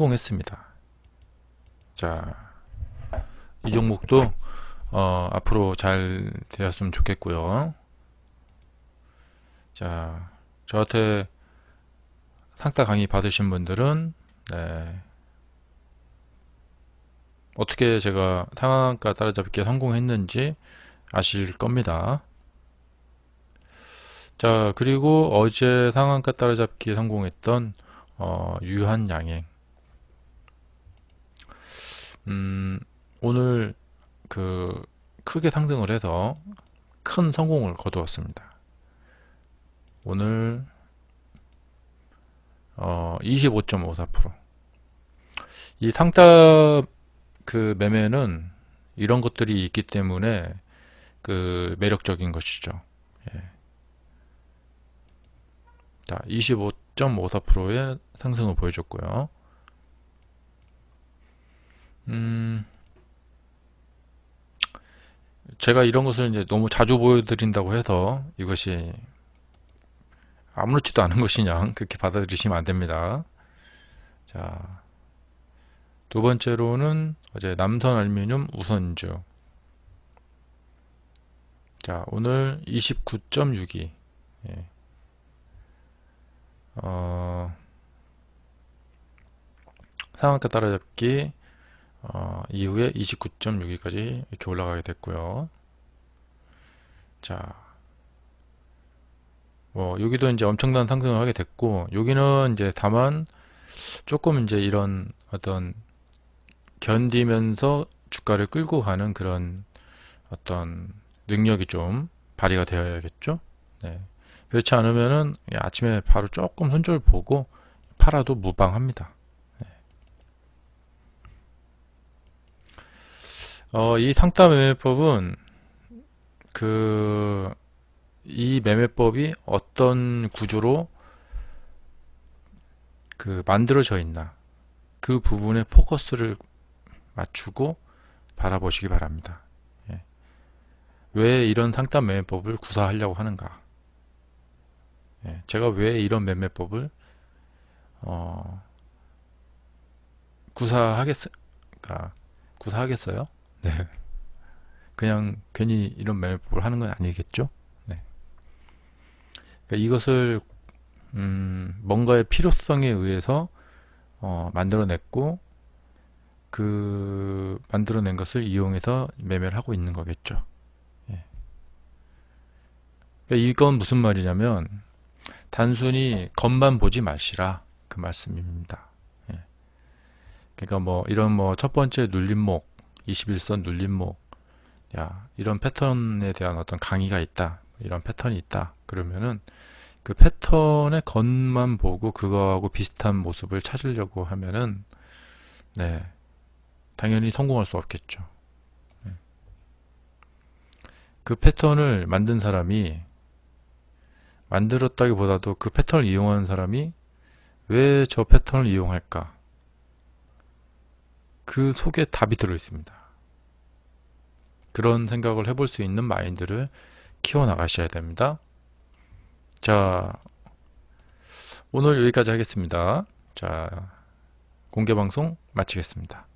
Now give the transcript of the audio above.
성공했습니다. 자, 이 종목도 어, 앞으로 잘 되었으면 좋겠고요. 자, 저한테 상따 강의 받으신 분들은 네, 어떻게 제가 상한가 따라잡기에 성공했는지 아실 겁니다. 자, 그리고 어제 상한가 따라잡기에 성공했던 어, 유한 양행 음, 오늘 그 크게 상승을 해서 큰 성공을 거두었습니다. 오늘 어, 25.54%이 상따 그 매매는 이런 것들이 있기 때문에 그 매력적인 것이죠. 예. 자, 25.54%의 상승을 보여줬고요. 음, 제가 이런 것을 이제 너무 자주 보여드린다고 해서 이것이 아무렇지도 않은 것이냐 그렇게 받아들이시면 안 됩니다. 자, 두 번째로는 어제 남선 알루미늄 우선주. 자, 오늘 29.62. 예. 어, 상한가 따라잡기 어, 이후에 29.62까지 이렇게 올라가게 됐고요. 자, 뭐 여기도 이제 엄청난 상승을 하게 됐고 여기는 이제 다만 조금 이제 이런 어떤 견디면서 주가를 끌고 가는 그런 어떤 능력이 좀 발휘가 되어야겠죠. 네. 그렇지 않으면은 아침에 바로 조금 손절 보고 팔아도 무방합니다. 어, 이 상따 매매법은 그 이 매매법이 어떤 구조로 그 만들어져 있나 그 부분에 포커스를 맞추고 바라보시기 바랍니다. 예. 왜 이런 상담 매매법을 구사하려고 하는가? 예. 제가 왜 이런 매매법을 어, 구사하겠, 구사하겠어요? 네. 그냥 괜히 이런 매매법을 하는 건 아니겠죠? 네. 그러니까 이것을 음, 뭔가의 필요성에 의해서 어, 만들어냈고 그 만들어낸 것을 이용해서 매매를 하고 있는 거겠죠. 예. 그러니까 이건 무슨 말이냐면 단순히 겉만 보지 마시라 그 말씀입니다. 예. 그러니까 뭐 이런 뭐 첫 번째 눌림목 21선 눌림목 야 이런 패턴에 대한 어떤 강의가 있다 이런 패턴이 있다 그러면은 그 패턴의 겉만 보고 그거하고 비슷한 모습을 찾으려고 하면은 네 당연히 성공할 수 없겠죠. 네. 그 패턴을 만든 사람이 만들었다기보다도 그 패턴을 이용하는 사람이 왜 저 패턴을 이용할까? 그 속에 답이 들어 있습니다. 그런 생각을 해볼 수 있는 마인드를 키워나가셔야 됩니다. 자, 오늘 여기까지 하겠습니다. 자, 공개방송 마치겠습니다.